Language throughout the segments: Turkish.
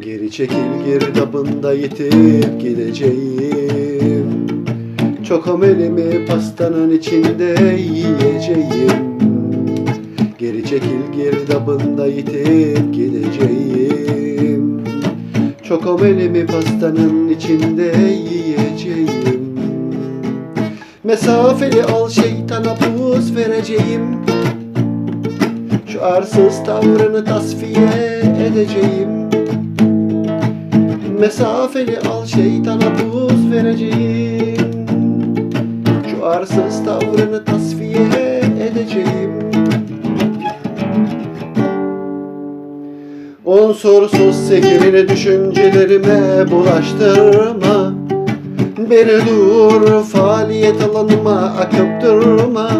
Geri çekil girdabında yitip gideceğim. Çok amelimi pastanın içinde yiyeceğim. Geri çekil girdabında yitip gideceğim. Çok amelimi pastanın içinde yiyeceğim. Mesafeli al şeytana buz vereceğim. Şu arsız tavrını tasfiye edeceğim Mesafeli al şeytana buz vereceğim. Şu arsız tavrını tasfiye edeceğim. Unsursuz sekirini düşüncelerime bulaştırma. Beni dur faaliyet alanıma akıp durma.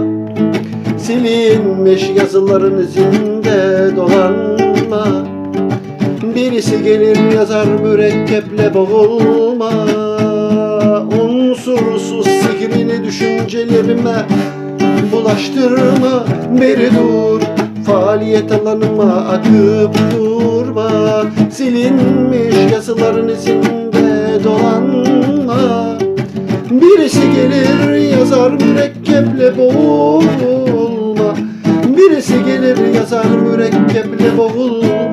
Silinmiş yazıların izinde dolanma Birisi gelir yazar mürekkeple boğulma. Unsursuz sihrini düşüncelerime bulaştırma. Beri dur faaliyet alanıma akıp durma. Silinmiş yazıların izinde dolanma. Birisi gelir yazar mürekkeple boğulma. Birisi gelir yazar mürekkeple boğulma